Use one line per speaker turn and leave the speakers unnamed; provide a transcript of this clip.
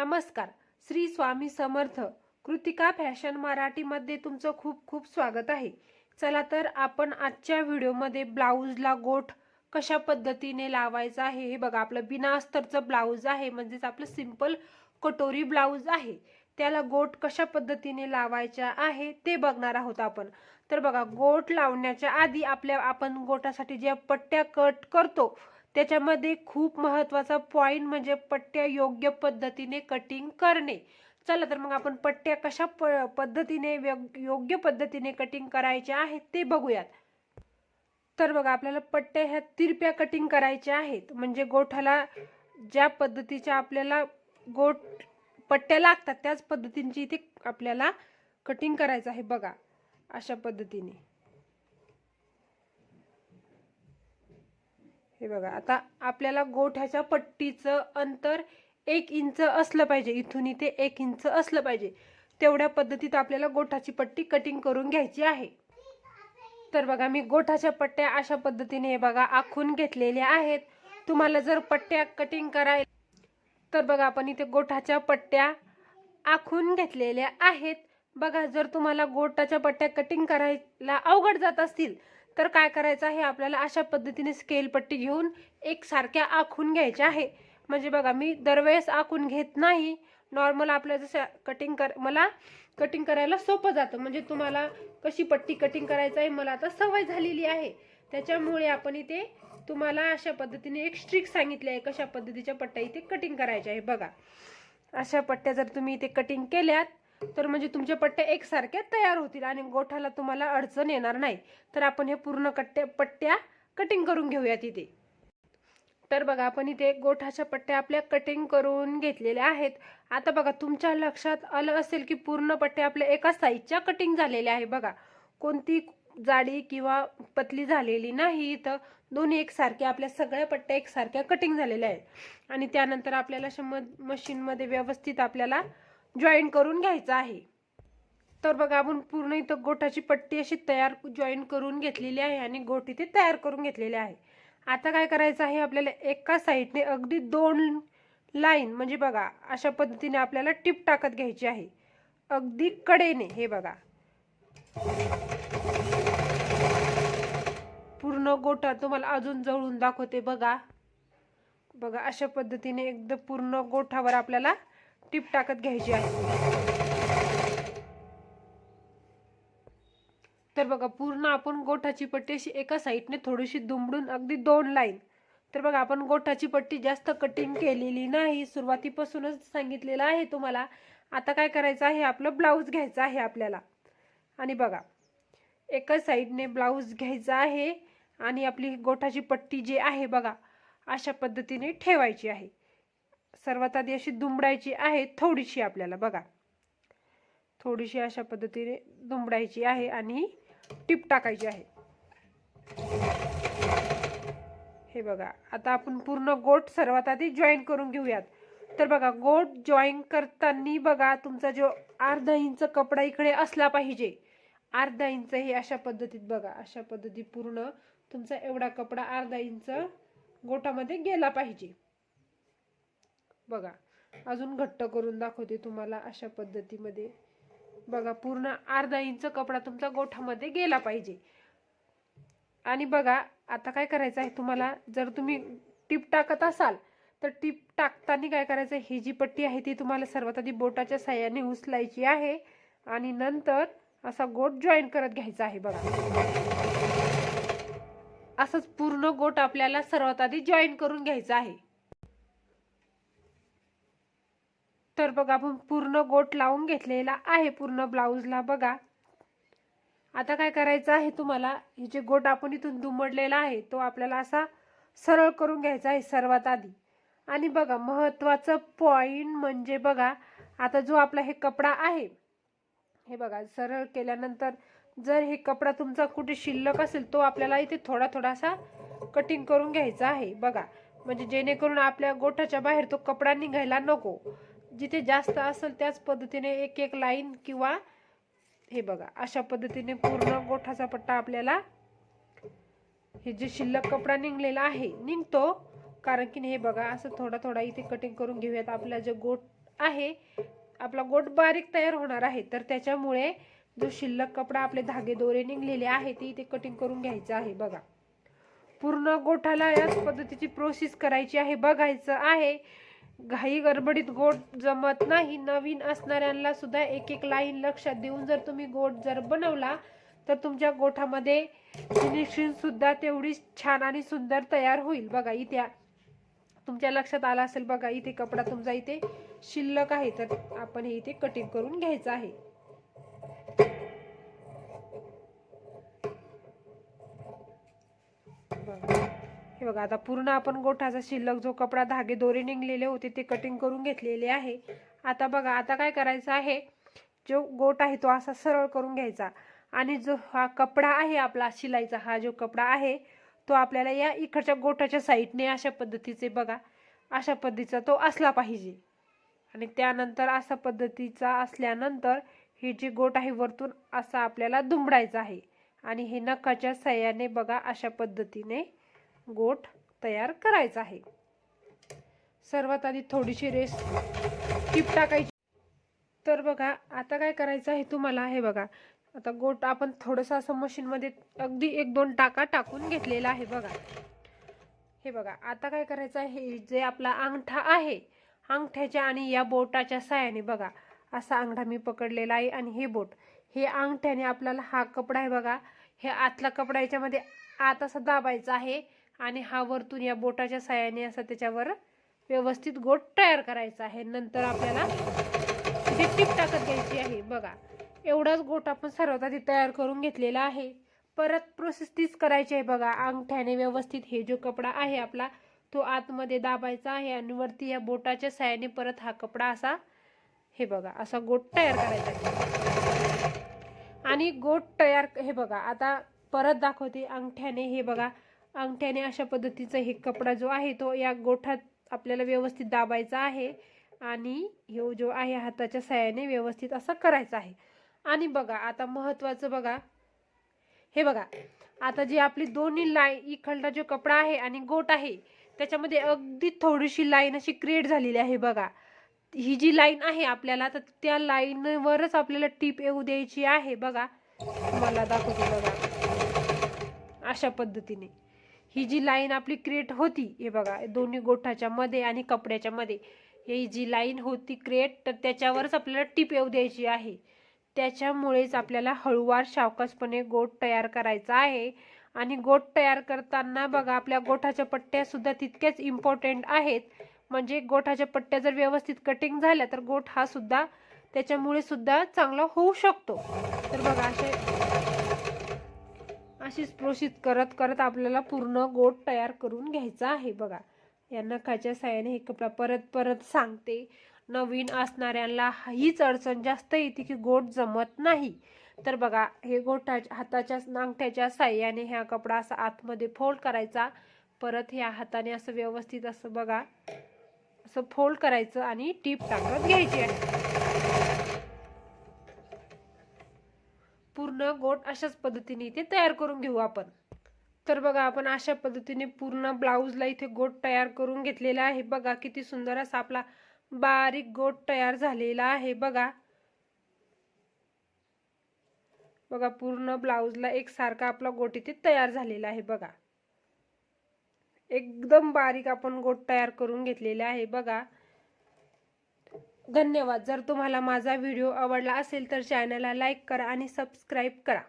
नमस्कार. श्री स्वामी समर्थ. कृतिका फॅशन मराठीमध्ये तुमचं खूप खूप स्वागत आहे. चला तर आपण आजच्या व्हिडिओमध्ये ब्लाऊजला गोठ कशा पद्धतीने लावायचा आहे हे बघा. आपलं बिना अस्तरचं ब्लाऊज आहे म्हणजेच आपलं सिंपल कटोरी ब्लाऊज आहे. त्याला गोट कशा पद्धतीने लावायच्या आहे ते बघणार आहोत आपण. तर बघा गोट लावण्याच्या आधी आपल्या आपण गोटासाठी ज्या पट्ट्या कट करतो त्याच्यामध्ये खूप महत्त्वाचा पॉईंट म्हणजे पट्ट्या योग्य पद्धतीने कटिंग करणे. चला तर मग आपण पट्ट्या कशा प पद्धतीने व्यग- योग्य पद्धतीने कटिंग करायच्या आहेत ते बघूयात. तर बघा आपल्याला पट्ट्या ह्या तिरप्या कटिंग करायच्या आहेत. म्हणजे गोठाला ज्या पद्धतीच्या आपल्याला गोट पट्ट्या लागतात त्याच पद्धतींची इथे आपल्याला कटिंग करायचं आहे. बघा अशा पद्धतीने. हे बघा आता आपल्याला गोठ्याच्या पट्टीचं अंतर एक इंच असलं पाहिजे. इथून इथे एक इंच असलं पाहिजे. तेवढ्या पद्धतीत आपल्याला गोठाची पट्टी कटिंग करून घ्यायची आहे. तर बघा मी गोठाच्या पट्ट्या अशा पद्धतीने हे बघा आखून घेतलेल्या आहेत. तुम्हाला जर पट्ट्या कटिंग कराय तर बघा आपण इथे गोठाच्या पट्ट्या आखून घेतलेल्या आहेत. बघा जर तुम्हाला गोठाच्या पट्ट्या कटिंग करायला अवघड जात असतील तर काय करायचं आहे? आपल्याला अशा पद्धतीने स्केल पट्टी घेऊन एक सारख्या आखून घ्यायच्या आहे. म्हणजे बघा मी दरवेळेस आखून घेत नाही. नॉर्मल आपल्या जसं कटिंग कर मला कटिंग करायला सोपं जातं. म्हणजे तुम्हाला कशी पट्टी कटिंग करायचं आहे मला आता सवय झालेली आहे. त्याच्यामुळे आपण इथे तुम्हाला अशा पद्धतीने एक स्ट्रिक सांगितले आहे कशा पद्धतीच्या पट्ट्या इथे कटिंग करायच्या आहे. बघा अशा पट्ट्या जर तुम्ही इथे कटिंग केल्यात तर म्हणजे तुमचे पट्टे एकसारखे तयार होतील आणि गोठाला तुम्हाला अडचण येणार नाही. तर आपण हे पूर्ण कट्ट्या पट्ट्या कटिंग करून घेऊयात इथे. तर बघा आपण इथे गोठाच्या पट्ट्या आपल्या कटिंग करून घेतलेल्या आहेत. आता बघा तुमच्या लक्षात आलं असेल की पूर्ण पट्ट्या आपल्या एका साईजच्या कटिंग झालेल्या आहे बघा. कोणती जाडी किंवा पतली झालेली नाही तर दोन्ही एकसारख्या आपल्या सगळ्या पट्ट्या एकसारख्या कटिंग झालेल्या आहेत. आणि त्यानंतर आपल्याला मशीनमध्ये व्यवस्थित आपल्याला जॉईन करून घ्यायचं आहे. तर बघा आपण पूर्ण इथं गोठाची पट्टी अशी तयार जॉईन करून घेतलेली आहे आणि गोट इथे तयार करून घेतलेले आहे. आता काय करायचं आहे आपल्याला एका साईडने अगदी दोन लाईन म्हणजे बघा अशा पद्धतीने आपल्याला टिप टाकत घ्यायची आहे. अगदी कडेने हे बघा. पूर्ण गोटा तुम्हाला अजून जवळून दाखवते बघा. बघा अशा पद्धतीने एकदम पूर्ण गोठावर आपल्याला टिप टाकत घ्यायची आहे. तर बघा पूर्ण आपण गोठाची पट्टी अशी एका साईडने थोडीशी दुमडून अगदी दोन लाईन. तर बघा आपण गोठाची पट्टी जास्त कटिंग केलेली नाही. सुरुवातीपासूनच सांगितलेलं आहे तुम्हाला. आता काय करायचं आहे? आपलं ब्लाऊज घ्यायचं आहे आपल्याला. आणि बघा एका साईडने ब्लाऊज घ्यायचा आहे आणि आपली गोठाची पट्टी जी आहे बघा अशा पद्धतीने ठेवायची आहे. सर्वात आधी अशी दुमडायची आहे थोडीशी आपल्याला बघा. थोडीशी अशा पद्धतीने दुमडायची आहे आणि टीप टाकायची आहे. हे बघा आता आपण पूर्ण गोट सर्वात आधी जॉईन करून घेऊयात. तर बघा गोट जॉईन करताना बघा तुमचा जो अर्धा इंच कपडा इकडे असला पाहिजे. अर्धा इंच हे अशा पद्धतीत बघा अशा पद्धतीत पूर्ण तुमचा एवढा कपडा अर्धा इंच गोटामध्ये गेला पाहिजे. बघा अजून घट्ट करून दाखवते तुम्हाला अशा पद्धतीमध्ये. बघा पूर्ण अर्धा इंच कपडा तुमचा गोठामध्ये गेला पाहिजे. आणि बघा आता काय करायचं आहे तुम्हाला जर तुम्ही टिप टाकत असाल तर टिप टाकताना काय करायचं ही जी पट्टी आहे ती तुम्हाला सर्वात आधी बोटाच्या साह्याने उचलायची आहे. आणि नंतर असा गोट जॉईन करत घ्यायचा आहे बघा. असंच पूर्ण गोट आपल्याला सर्वात आधी जॉईन करून घ्यायचं आहे. तर बघा पूर्ण गोट लावून घेतलेला आहे पूर्ण ब्लाऊजला बघा. आता काय करायचं आहे तुम्हाला हे जे गोट आपण इथून दुमडलेला आहे तो आपल्याला असा सरळ करून घ्यायचा आहे सर्वात आधी. आणि बघा महत्त्वाचं पॉईंट म्हणजे बघा आता जो आपला हे कपडा आहे हे बघा सरळ केल्यानंतर जर हे कपडा तुमचा कुठे शिल्लक असेल तो आपल्याला इथे थोडा थोडासा कटिंग करून घ्यायचा आहे. बघा म्हणजे जेणेकरून आपल्या गोठाच्या बाहेर तो कपडा निघायला नको. जिथे जास्त असेल त्याच पद्धतीने एक एक लाईन किंवा हे बघा अशा पद्धतीने पूर्ण गोठाचा पट्टा आपल्याला हे जे शिल्लक कपडा निघलेला आहे निघतो. कारण की हे बघा असं थोडा थोडा इथे कटिंग करून घेऊयात. आपला जे गोट आहे आपला गोट बारीक तयार होणार आहे. तर त्याच्यामुळे जो शिल्लक कपडा आपले धागे दोरे निघलेले आहे ते इथे कटिंग करून घ्यायचं आहे. बघा. पूर्ण गोठाला याच पद्धतीची प्रोसेस करायची आहे बघायचं आहे. घाई गडबडीत गोट जमत नाही. नवीन असणाऱ्यांना सुद्धा एक एक लाईन लक्षात देऊन जर तुम्ही गोट जर बनवला तर तुमच्या गोठामध्ये फिनिशिंग सुद्धा तेवढीच छान आणि सुंदर तयार होईल. बघा इथे तुमच्या लक्षात आला असेल बघा इथे कपडा तुमचा इथे शिल्लक आहे. तर आपण हे इथे कटिंग करून घ्यायचं आहे. बघा. हे बघा आता पूर्ण आपण गोठाचा शिल्लक जो कपडा धागे दोरे निघलेले होते ते कटिंग करून घेतलेले आहे. आता बघा आता काय करायचं आहे? जो गोट आहे तो असा सरळ करून घ्यायचा. आणि जो हा कपडा आहे आपला शिलाईचा हा जो कपडा आहे तो आपल्याला या इकडच्या गोटाच्या साईडने अशा पद्धतीचे बघा अशा पद्धतीचा तो असला पाहिजे. आणि त्यानंतर अशा पद्धतीचा असल्यानंतर ही जी गोट आहे वरतून असा आपल्याला दुमडायचा आहे. आणि हे नखाच्या सहाय्याने बघा अशा पद्धतीने गोट तयार करायचा आहे. सर्वात आधी थोडीशी रेस टीप टाकायची. तर बघा आता काय करायचं आहे तुम्हाला? हे बघा आता गोट आपण थोडंसं असं मशीनमध्ये अगदी एक दोन टाका टाकून घेतलेला आहे बघा. हे बघा आता काय करायचं आहे? हे जे आपला अंगठा आहे अंगठ्याच्या आणि या बोटाच्या सायाने बघा. असा अंगठा मी पकडलेला आहे आणि हे बोट. हे अंगठ्याने आपल्याला हा कपडा आहे बघा. हे आतला कपडा याच्यामध्ये आत असं दाबायचा आहे. आणि हा वरतून या बोटाच्या साह्याने असा त्याच्यावर व्यवस्थित गोट तयार करायचा आहे. नंतर आपल्याला इथे टीप टाकत घ्यायची आहे बघा एवढाच गोट आपण सर्वात आधी तयार करून घेतलेला आहे. परत प्रोसेस तीच करायची आहे बघा. अंगठ्याने व्यवस्थित हे जो कपडा आहे आपला तो आतमध्ये दाबायचा आहे आणि वरती या बोटाच्या साह्याने परत हा कपडा असा हे बघा असा गोट तयार करायचा आहे. आणि गोट तयार हे बघा आता परत दाखवते अंगठ्याने हे बघा अंगठ्याने अशा पद्धतीचा हे कपडा जो आहे तो या गोठात आपल्याला व्यवस्थित दाबायचा आहे. आणि हे जो आहे हाताच्या साह्याने व्यवस्थित असा करायचा आहे. आणि बघा आता महत्त्वाचं बघा. हे बघा आता जी आपली दोन्ही लाईन इखलटा जो कपडा आहे आणि गोट आहे त्याच्यामध्ये अगदी थोडीशी लाईन अशी क्रिएट झालेली आहे बघा. ही जी लाईन आहे आपल्याला तर त्या लाईनवरच आपल्याला टीप येऊ द्यायची आहे बघा. मला दाखवतो बघा. अशा पद्धतीने. ही जी लाईन आपली क्रिएट होती हे बघा दोन्ही गोठाच्या मध्ये आणि कपड्याच्या मध्ये ही जी लाईन होती क्रिएट तर त्याच्यावरच आपल्याला टीप येऊ द्यायची आहे. त्याच्यामुळेच आपल्याला हळूवार सावकाशपणे गोठ तयार करायचा आहे. आणि गोठ तयार करताना बघा आपल्या गोठाच्या पट्ट्यासुद्धा तितक्याच इम्पॉर्टंट आहेत. म्हणजे गोठाच्या पट्ट्या जर व्यवस्थित कटिंग झाल्या तर गोठ हा सुद्धा त्याच्यामुळे सुद्धा चांगला होऊ शकतो. तर बघा असे अशीच प्रोसेस करत करत आपल्याला पूर्ण गोट तयार करून घ्यायचा आहे बघा. या नखाच्या साह्याने हे कपडा परत परत सांगते. नवीन असणाऱ्यांना हीच अडचण जास्त येते की गोट जमत नाही. तर बघा हे गोठा हाताच्या नांगठ्याच्या साह्याने हा कपडा असा आतमध्ये फोल्ड करायचा. परत ह्या हाताने असं व्यवस्थित असं बघा असं फोल्ड करायचं आणि टीप टाकत घ्यायची आहे. पूर्ण गोट अशाच पद्धतीने इथे तयार करून घेऊ आपण. तर बघा आपण अशा पद्धतीने पूर्ण ब्लाऊजला इथे गोट तयार करून घेतलेला आहे. बघा किती सुंदर असा आपला बारीक गोट तयार झालेला आहे. बघा. बघा पूर्ण ब्लाऊजला एक सारखा आपला गोट इथे तयार झालेला आहे. बघा. एकदम बारीक आपण गोट तयार करून घेतलेला आहे. बघा. धन्यवाद. जर तुम्हाला माझा व्हिडिओ आवडला असेल तर चॅनलला लाईक करा आणि सबस्क्राईब करा.